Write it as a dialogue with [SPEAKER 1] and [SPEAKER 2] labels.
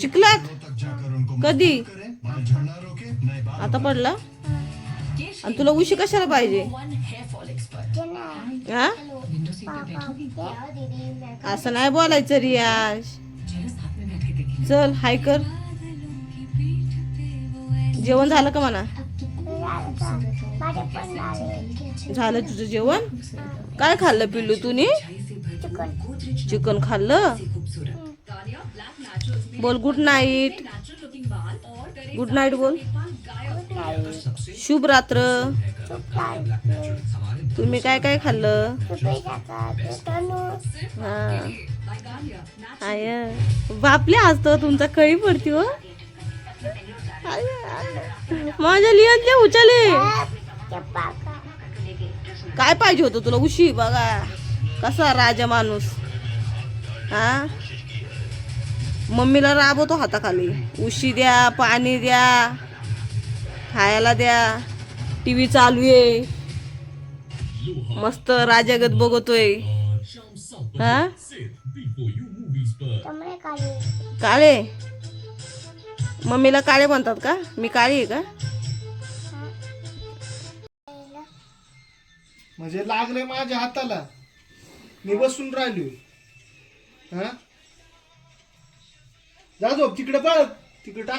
[SPEAKER 1] चिखलात? कधी? आता पडला? आणि तुला उशी कशाला पाहिजे? हा? असं नाही बोलायचं रियाज. चल हाय कर. जेवण झालं का म्हणा? झालं तुझं जेवण? काय खाल्लं पिल्लू तुम्ही चिकन. खाल्लं? बोल गुड नाईट गुड नाईट बोल. शुभ रात्र. तुम्ही काय काय खाल्लं? हा. आय बापले असतो तुमचा कळी पडती हो. माझ्या लिहातल्या उचाले. काय पाहिजे होतं तुला? उशी बघा. कसा राजा माणूस? हा? मम्मीला राबवतो हाताखाली. उशी द्या पाणी द्या खायला द्या टी व्ही चालू आहे. मस्त राजागत बघतोय. हा? काळे. मम्मीला काळे म्हणतात का? मी काळी आहे का?
[SPEAKER 2] म्हणजे लागले माझ्या हाताला. मी बसून राहिलो हा? जा झोप तिकडे पळ. तिकडे टाक.